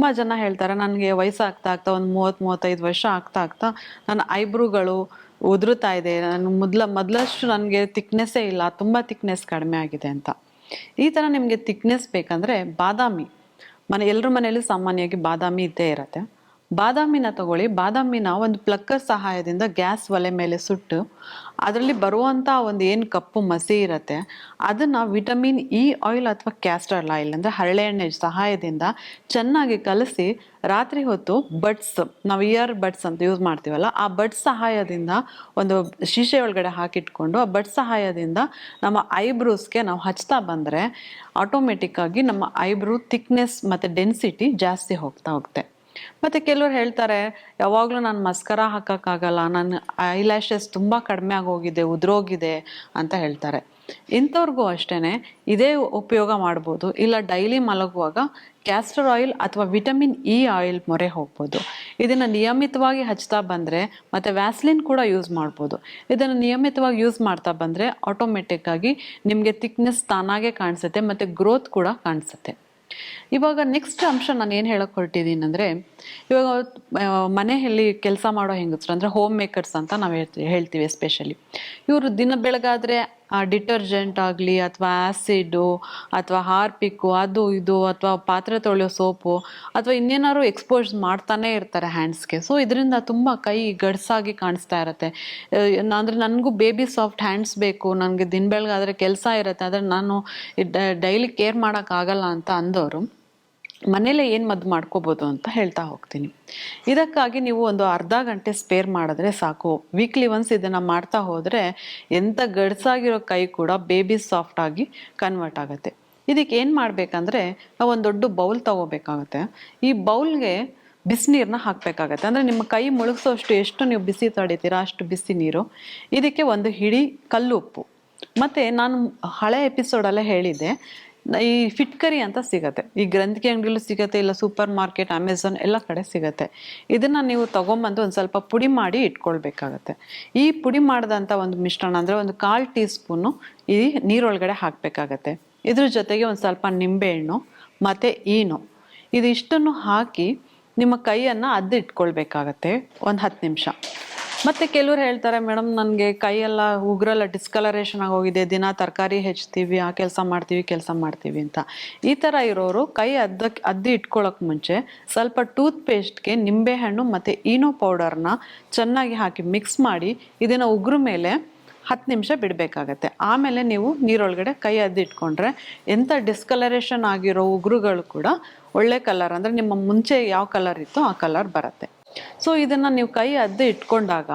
ತುಂಬ ಜನ ಹೇಳ್ತಾರೆ, ನನಗೆ ವಯಸ್ಸಾಗ್ತಾ ಆಗ್ತಾ ಒಂದು ಮೂವತ್ತು, ಮೂವತ್ತೈದು ವರ್ಷ ಆಗ್ತಾ ಆಗ್ತಾ ನನ್ನ ಐಬ್ರೂಗಳು ಉದುರುತ್ತಾ ಇದೆ. ನಾನು ಮೊದಲ, ಮೊದಲಷ್ಟು ನನಗೆ ತಿಕ್ನೆಸ್ಸೇ ಇಲ್ಲ, ತುಂಬ ತಿಕ್ನೆಸ್ ಕಡಿಮೆ ಆಗಿದೆ ಅಂತ. ಈ ಥರ ನಿಮಗೆ ತಿಕ್ನೆಸ್ ಬೇಕಂದರೆ ಬಾದಾಮಿ. ಮನೆ ಎಲ್ಲರ ಮನೆಯಲ್ಲೂ ಸಾಮಾನ್ಯವಾಗಿ ಬಾದಾಮಿ ಇದ್ದೇ ಇರುತ್ತೆ. ಬಾದಾಮಿನ ತಗೊಳ್ಳಿ. ಬಾದಾಮಿನ ಒಂದು ಪ್ಲಕ್ಕರ್ ಸಹಾಯದಿಂದ ಗ್ಯಾಸ್ ಒಲೆ ಮೇಲೆ ಸುಟ್ಟು, ಅದರಲ್ಲಿ ಬರುವಂಥ ಒಂದು ಏನು ಕಪ್ಪು ಮಸಿ ಇರುತ್ತೆ, ಅದನ್ನು ವಿಟಮಿನ್ ಇ ಆಯಿಲ್ ಅಥವಾ ಕ್ಯಾಸ್ಟರ್ ಆಯಿಲ್ ಅಂದರೆ ಹರಳೆ ಎಣ್ಣೆ ಸಹಾಯದಿಂದ ಚೆನ್ನಾಗಿ ಕಲಸಿ ರಾತ್ರಿ ಹೊತ್ತು ಬಡ್ಸ್, ನಾವು ಇಯರ್ ಬಡ್ಸ್ ಅಂತ ಯೂಸ್ ಮಾಡ್ತೀವಲ್ಲ, ಆ ಬಡ್ಸ್ ಸಹಾಯದಿಂದ ಒಂದು ಶೀಶೆ ಒಳಗಡೆ ಹಾಕಿಟ್ಕೊಂಡು ಆ ಬಡ್ಸ್ ಸಹಾಯದಿಂದ ನಮ್ಮ ಐಬ್ರೋಸ್ಗೆ ನಾವು ಹಚ್ತಾ ಬಂದರೆ ಆಟೋಮೆಟಿಕ್ಕಾಗಿ ನಮ್ಮ ಐಬ್ರೋ ಥಿಕ್ನೆಸ್ ಮತ್ತು ಡೆನ್ಸಿಟಿ ಜಾಸ್ತಿ ಹೋಗ್ತಾ ಹೋಗುತ್ತೆ. ಮತ್ತು ಕೆಲವ್ರು ಹೇಳ್ತಾರೆ, ಯಾವಾಗಲೂ ನಾನು ಮಸ್ಕರ ಹಾಕೋಕ್ಕಾಗಲ್ಲ ನನ್ನ ಐಲ್ಯಾಶಸ್ ತುಂಬ ಕಡಿಮೆ ಆಗೋಗಿದೆ ಉದುರೋಗಿದೆ ಅಂತ ಹೇಳ್ತಾರೆ. ಇಂಥವ್ರಿಗೂ ಅಷ್ಟೇ ಇದೇ ಉಪಯೋಗ ಮಾಡ್ಬೋದು. ಇಲ್ಲ ಡೈಲಿ ಮಲಗುವಾಗ ಕ್ಯಾಸ್ಟರ್ ಆಯಿಲ್ ಅಥವಾ ವಿಟಮಿನ್ ಇ ಆಯಿಲ್ ಮೊರೆ ಹೋಗ್ಬೋದು. ಇದನ್ನು ನಿಯಮಿತವಾಗಿ ಹಚ್ತಾ ಬಂದರೆ ಮತ್ತು ವ್ಯಾಸ್ಲಿನ್ ಕೂಡ ಯೂಸ್ ಮಾಡ್ಬೋದು. ಇದನ್ನು ನಿಯಮಿತವಾಗಿ ಯೂಸ್ ಮಾಡ್ತಾ ಬಂದರೆ ಆಟೋಮೆಟಿಕ್ಕಾಗಿ ನಿಮಗೆ ಥಿಕ್ನೆಸ್ ತಾನಾಗೆ ಕಾಣಿಸುತ್ತೆ, ಮತ್ತು ಗ್ರೋತ್ ಕೂಡ ಕಾಣಿಸುತ್ತೆ. ಇವಾಗ ನೆಕ್ಸ್ಟ್ ಅಂಶ ನಾನು ಏನು ಹೇಳಕ್ ಹೊರಟಿದ್ದೀನಿ ಅಂದರೆ, ಇವಾಗ ಮನೆಯಲ್ಲಿ ಕೆಲಸ ಮಾಡೋ ಹೆಂಗಸ್ರು ಅಂದರೆ ಹೋಮ್ ಮೇಕರ್ಸ್ ಅಂತ ನಾವು ಹೇಳ್ತೀವಿ ಹೇಳ್ತೀವಿ ಎಸ್ಪೆಷಲಿ ಇವರು ದಿನ ಬೆಳಗಾದರೆ ಡಿಟರ್ಜೆಂಟ್ ಆಗಲಿ ಅಥವಾ ಆ್ಯಸಿಡು ಅಥವಾ ಹಾರ್ಪಿಕ್ಕು ಅದು ಇದು, ಅಥವಾ ಪಾತ್ರೆ ತೊಳೆಯೋ ಸೋಪು, ಅಥವಾ ಇನ್ನೇನಾದ್ರು ಎಕ್ಸ್ಪೋಸ್ ಮಾಡ್ತಾನೆ ಇರ್ತಾರೆ ಹ್ಯಾಂಡ್ಸ್ಗೆ ಸೊ ಇದರಿಂದ ತುಂಬ ಕೈ ಗಡ್ಸಾಗಿ ಕಾಣಿಸ್ತಾ ಇರುತ್ತೆ. ಅಂದರೆ ನನಗೂ ಬೇಬಿ ಸಾಫ್ಟ್ ಹ್ಯಾಂಡ್ಸ್ ಬೇಕು. ನನಗೆ ದಿನ ಬೆಳಗಾದರೆ ಕೆಲಸ ಇರುತ್ತೆ. ಆದರೆ ನಾನು ಡೈಲಿ ಕೇರ್ ಮಾಡೋಕ್ಕಾಗಲ್ಲ ಅಂತ ಅಂದವರು ಮನೇಲೆ ಏನು ಮದ್ದು ಮಾಡ್ಕೋಬೋದು ಅಂತ ಹೇಳ್ತಾ ಹೋಗ್ತೀನಿ. ಇದಕ್ಕಾಗಿ ನೀವು ಒಂದು ಅರ್ಧ ಗಂಟೆ ಸ್ಪೇರ್ ಮಾಡಿದ್ರೆ ಸಾಕು. ವೀಕ್ಲಿ ಒನ್ಸ್ ಇದನ್ನು ಮಾಡ್ತಾ ಹೋದರೆ ಎಂಥ ಗಡ್ಸಾಗಿರೋ ಕೈ ಕೂಡ ಬೇಬಿ ಸಾಫ್ಟ್ ಆಗಿ ಕನ್ವರ್ಟ್ ಆಗುತ್ತೆ. ಇದಕ್ಕೆ ಏನು ಮಾಡಬೇಕಂದ್ರೆ ನಾವು ಒಂದು ದೊಡ್ಡ ಬೌಲ್ ತಗೋಬೇಕಾಗುತ್ತೆ. ಈ ಬೌಲ್ಗೆ ಬಿಸಿನೀರನ್ನ ಹಾಕಬೇಕಾಗತ್ತೆ. ಅಂದರೆ ನಿಮ್ಮ ಕೈ ಮುಳುಗಿಸೋಷ್ಟು ಎಷ್ಟು ನೀವು ಬಿಸಿ ತಡಿತೀರಾ ಅಷ್ಟು ಬಿಸಿ ನೀರು. ಇದಕ್ಕೆ ಒಂದು ಹಿಡಿ ಕಲ್ಲು ಉಪ್ಪು ಮತ್ತು ನಾನು ಹಳೆ ಎಪಿಸೋಡಲ್ಲೇ ಹೇಳಿದ್ದೆ ಈ ಫಿಟ್ಕರಿ ಅಂತ ಸಿಗತ್ತೆ. ಈ ಗ್ರಂಥಿಕೆ ಅಂಗಡಿಲೂ ಸಿಗತ್ತೆ, ಇಲ್ಲ ಸೂಪರ್ ಮಾರ್ಕೆಟ್ ಅಮೆಝಾನ್ ಎಲ್ಲ ಕಡೆ ಸಿಗತ್ತೆ. ಇದನ್ನ ನೀವು ತಗೊಂಬಂದು ಒಂದು ಸ್ವಲ್ಪ ಪುಡಿ ಮಾಡಿ ಇಟ್ಕೊಳ್ಬೇಕಾಗತ್ತೆ. ಈ ಪುಡಿ ಮಾಡಿದಂಥ ಒಂದು ಮಿಶ್ರಣ ಅಂದರೆ ಒಂದು ಕಾಲು ಟೀ ಸ್ಪೂನು ಈ ನೀರೊಳಗಡೆ ಹಾಕಬೇಕಾಗತ್ತೆ. ಇದ್ರ ಜೊತೆಗೆ ಒಂದು ಸ್ವಲ್ಪ ನಿಂಬೆಹಣ್ಣು, ಮತ್ತು ಈನು. ಇದಿಷ್ಟನ್ನು ಹಾಕಿ ನಿಮ್ಮ ಕೈಯನ್ನು ಅದ್ದು ಇಟ್ಕೊಳ್ಬೇಕಾಗತ್ತೆ ಒಂದು ಹತ್ತು ನಿಮಿಷ. ಮತ್ತೆ ಕೆಲವ್ರು ಹೇಳ್ತಾರೆ ಮೇಡಮ್ ನನಗೆ ಕೈಯೆಲ್ಲ ಉಗ್ರಲ್ಲ ಡಿಸ್ಕಲರೇಷನ್ ಆಗೋಗಿದೆ, ದಿನ ತರಕಾರಿ ಹೆಚ್ಚುತ್ತೀವಿ ಆ ಕೆಲಸ ಮಾಡ್ತೀವಿ ಕೆಲಸ ಮಾಡ್ತೀವಿ ಅಂತ. ಈ ಥರ ಇರೋರು ಕೈ ಅದ್ದಕ್ಕೆ ಅದ್ದಿ ಇಟ್ಕೊಳ್ಳೋಕೆ ಮುಂಚೆ ಸ್ವಲ್ಪ ಟೂತ್ ಪೇಸ್ಟ್ಗೆ ನಿಂಬೆಹಣ್ಣು ಮತ್ತು ಈನೋ ಪೌಡರ್ನ ಚೆನ್ನಾಗಿ ಹಾಕಿ ಮಿಕ್ಸ್ ಮಾಡಿ ಇದನ್ನು ಉಗುರು ಮೇಲೆ ಹತ್ತು ನಿಮಿಷ ಬಿಡಬೇಕಾಗತ್ತೆ. ಆಮೇಲೆ ನೀವು ನೀರೊಳಗಡೆ ಕೈ ಅದ್ದಿ ಇಟ್ಕೊಂಡ್ರೆ ಎಂಥ ಡಿಸ್ಕಲರೇಷನ್ ಆಗಿರೋ ಉಗುರುಗಳು ಕೂಡ ಒಳ್ಳೆ ಕಲರ್ ಅಂದರೆ ನಿಮ್ಮ ಮುಂಚೆ ಯಾವ ಕಲರ್ ಇತ್ತೋ ಆ ಕಲರ್ ಬರುತ್ತೆ. ಸೊ ಇದನ್ನು ನೀವು ಕೈ ಅದ್ದು ಇಟ್ಕೊಂಡಾಗ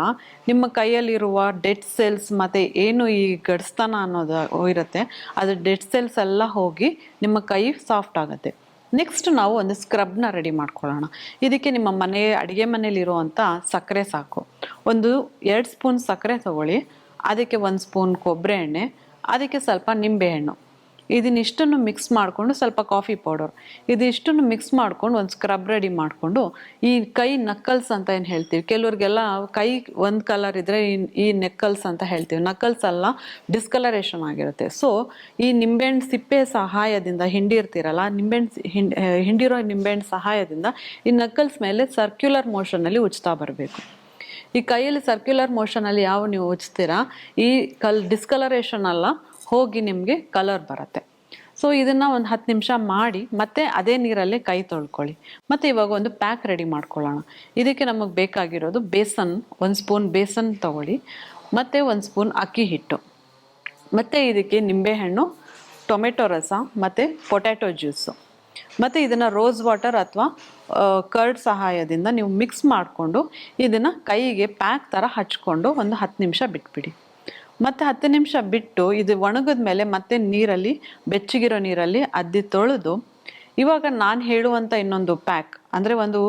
ನಿಮ್ಮ ಕೈಯಲ್ಲಿರುವ ಡೆಡ್ ಸೆಲ್ಸ್ ಮತ್ತು ಏನು ಈ ಗಡ್ಸ್ತಾನ ಅನ್ನೋದು ಇರುತ್ತೆ, ಅದು ಡೆಡ್ ಸೆಲ್ಸ್ ಎಲ್ಲ ಹೋಗಿ ನಿಮ್ಮ ಕೈ ಸಾಫ್ಟ್ ಆಗುತ್ತೆ. ನೆಕ್ಸ್ಟ್ ನಾವು ಒಂದು ಸ್ಕ್ರಬ್ನ ರೆಡಿ ಮಾಡ್ಕೊಳ್ಳೋಣ. ಇದಕ್ಕೆ ನಿಮ್ಮ ಮನೆ, ಅಡುಗೆ ಮನೇಲಿರುವಂಥ ಸಕ್ಕರೆ ಸಾಕು. ಒಂದು ಎರಡು ಸ್ಪೂನ್ ಸಕ್ಕರೆ ತಗೊಳ್ಳಿ, ಅದಕ್ಕೆ ಒಂದು ಸ್ಪೂನ್ ಕೊಬ್ಬರಿ ಎಣ್ಣೆ, ಅದಕ್ಕೆ ಸ್ವಲ್ಪ ನಿಂಬೆಹಣ್ಣು ಇದನ್ನಿಷ್ಟನ್ನು ಮಿಕ್ಸ್ ಮಾಡಿಕೊಂಡು ಸ್ವಲ್ಪ ಕಾಫಿ ಪೌಡರ್ ಇದಿಷ್ಟನ್ನು ಮಿಕ್ಸ್ ಮಾಡ್ಕೊಂಡು ಒಂದು ಸ್ಕ್ರಬ್ ರೆಡಿ ಮಾಡಿಕೊಂಡು, ಈ ಕೈ ನಕ್ಕಲ್ಸ್ ಅಂತ ಏನು ಹೇಳ್ತೀವಿ? ಕೆಲವ್ರಿಗೆಲ್ಲ ಕೈ ಒಂದು ಕಲರ್ ಇದ್ದರೆ ಈ ನೆಕ್ಕಲ್ಸ್ ಅಂತ ಹೇಳ್ತೀವಿ. ನಕ್ಕಲ್ಸ್ ಅಲ್ಲ ಡಿಸ್ಕಲರೇಷನ್ ಆಗಿರುತ್ತೆ. ಸೊ ಈ ನಿಂಬೆಹಣ್ಣು ಸಿಪ್ಪೆ ಸಹಾಯದಿಂದ, ಹಿಂಡಿರ್ತೀರಲ್ಲ, ನಿಂಬೆಹಣ್ಣು ಹಿಂಡಿ ಹಿಂಡಿರೋ ನಿಂಬೆಹಣ್ಣು ಸಹಾಯದಿಂದ ಈ ನಕ್ಕಲ್ಸ್ ಮೇಲೆ ಸರ್ಕ್ಯುಲರ್ ಮೋಷನಲ್ಲಿ ಉಚ್ತಾ ಬರಬೇಕು. ಈ ಕೈಯಲ್ಲಿ ಸರ್ಕ್ಯುಲರ್ ಮೋಷನಲ್ಲಿ ಯಾವ ನೀವು ಉಚ್ತೀರಾ ಈ ಕಲ್ ಡಿಸ್ಕಲರೇಷನ್ ಎಲ್ಲ ಹೋಗಿ ನಿಮಗೆ ಕಲರ್ ಬರುತ್ತೆ. ಸೊ ಇದನ್ನು ಒಂದು ಹತ್ತು ನಿಮಿಷ ಮಾಡಿ, ಮತ್ತೆ ಅದೇ ನೀರಲ್ಲಿ ಕೈ ತೊಳ್ಕೊಳ್ಳಿ. ಮತ್ತು ಇವಾಗ ಒಂದು ಪ್ಯಾಕ್ ರೆಡಿ ಮಾಡ್ಕೊಳ್ಳೋಣ. ಇದಕ್ಕೆ ನಮಗೆ ಬೇಕಾಗಿರೋದು ಬೇಸನ್, ಒಂದು ಸ್ಪೂನ್ ಬೇಸನ್ ತಗೊಳ್ಳಿ. ಮತ್ತು ಒಂದು ಸ್ಪೂನ್ ಅಕ್ಕಿ ಹಿಟ್ಟು. ಮತ್ತು ಇದಕ್ಕೆ ನಿಂಬೆಹಣ್ಣು, ಟೊಮೆಟೊ ರಸ, ಮತ್ತು ಪೊಟ್ಯಾಟೊ ಜ್ಯೂಸು. ಮತ್ತು ಇದನ್ನು ರೋಸ್ ವಾಟರ್ ಅಥವಾ ಕರ್ಡ್ ಸಹಾಯದಿಂದ ನೀವು ಮಿಕ್ಸ್ ಮಾಡಿಕೊಂಡು ಇದನ್ನು ಕೈಗೆ ಪ್ಯಾಕ್ ಥರ ಹಚ್ಕೊಂಡು ಒಂದು ಹತ್ತು ನಿಮಿಷ ಬಿಟ್ಬಿಡಿ. ಮತ್ತು ಹತ್ತು ನಿಮಿಷ ಬಿಟ್ಟು ಇದು ಒಣಗಿದ ಮೇಲೆ ಮತ್ತೆ ನೀರಲ್ಲಿ, ಬೆಚ್ಚಗಿರೋ ನೀರಲ್ಲಿ ಅದ್ದಿ ತೊಳೆದು, ಇವಾಗ ನಾನು ಹೇಳುವಂಥ ಇನ್ನೊಂದು ಪ್ಯಾಕ್ ಅಂದರೆ ಒಂದು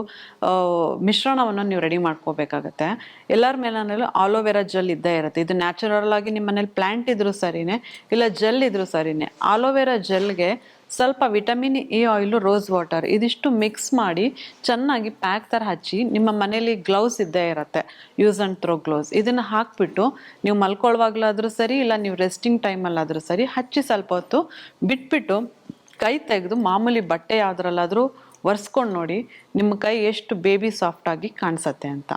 ಮಿಶ್ರಣವನ್ನು ನೀವು ರೆಡಿ ಮಾಡ್ಕೋಬೇಕಾಗತ್ತೆ. ಎಲ್ಲರ ಮೇಲೂ ಆಲೋವೆರಾ ಜೆಲ್ ಇದ್ದೇ ಇರುತ್ತೆ. ಇದು ನ್ಯಾಚುರಲ್ ಆಗಿ ನಿಮ್ಮ ಮನೇಲಿ ಪ್ಲ್ಯಾಂಟ್ ಇದ್ರೂ ಸರಿನೇ, ಇಲ್ಲ ಜೆಲ್ ಇದ್ರೂ ಸರಿನೇ. ಆಲೋವೆರಾ ಜೆಲ್ಗೆ ಸ್ವಲ್ಪ vitamin A oil rose water ಇದಿಷ್ಟು ಮಿಕ್ಸ್ ಮಾಡಿ ಚೆನ್ನಾಗಿ ಪ್ಯಾಕ್ ಥರ ಹಚ್ಚಿ ನಿಮ್ಮ ಮನೇಲಿ ಗ್ಲೌಸ್ ಇದ್ದೇ ಇರುತ್ತೆ. ಯೂಸ್ ಆ್ಯಂಡ್ ಥ್ರೋ ಗ್ಲೌಸ್ ಇದನ್ನು ಹಾಕ್ಬಿಟ್ಟು ನೀವು ಮಲ್ಕೊಳ್ಳುವಾಗಲಾದರೂ ಸರಿ ಇಲ್ಲ ನೀವು ರೆಸ್ಟಿಂಗ್ ಟೈಮಲ್ಲಾದರೂ ಸರಿ ಹಚ್ಚಿ ಸ್ವಲ್ಪ ಹೊತ್ತು ಬಿಟ್ಬಿಟ್ಟು ಕೈ ತೆಗೆದು ಮಾಮೂಲಿ ಬಟ್ಟೆ ಯಾವುದ್ರಲ್ಲಾದರೂ ಒರೆಸ್ಕೊಂಡು ನೋಡಿ ನಿಮ್ಮ ಕೈ ಎಷ್ಟು ಬೇಬಿ ಸಾಫ್ಟಾಗಿ ಕಾಣಿಸತ್ತೆ ಅಂತ.